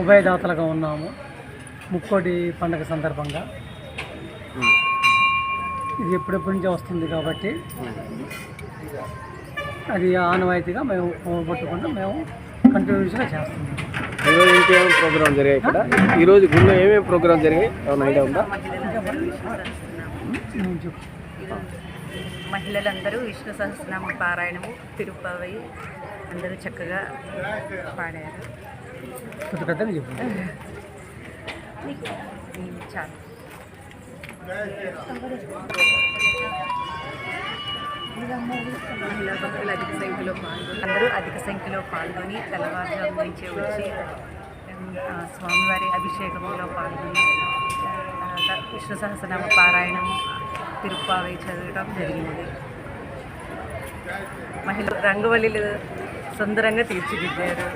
ఉభయదాతలుగా ఉన్నాము. ముక్కోటి పండగ సందర్భంగా. ఇది ఎప్పుడెప్పటి నుంచో వస్తుంది కాబట్టి అది ఆనవాయితీగా మేము పోగొట్టుకుంటూ మేము కంటిన్యూస్గా చేస్తున్నాం. ఈరోజు ఇంకేమేమి ప్రోగ్రామ్ జరిగాయి ఇక్కడ? ఈరోజు గుళ్ళో ఏమేమి ప్రోగ్రామ్ జరిగాయి? ఏమైనా ఐడియా ఉందా. మహిళలందరూ విష్ణు సహస్రనామ పారాయణము తిరుపతి అందరూ చక్కగా పాడారు. చాలు. మహిళా భక్తులు అధిక సంఖ్యలో పాల్గొని అందరూ అధిక సంఖ్యలో పాల్గొని తెల్లవారుజాము నుంచే వచ్చి స్వామివారి అభిషేకంలో పాల్గొని విష్ణు సహస్రనామ పారాయణము తిరుప్పావై చదవడం జరిగింది. మహిళలు రంగవల్లిలు സുന്ദരംഗ തീർച്ചിരിക്കുന്ന ഒരു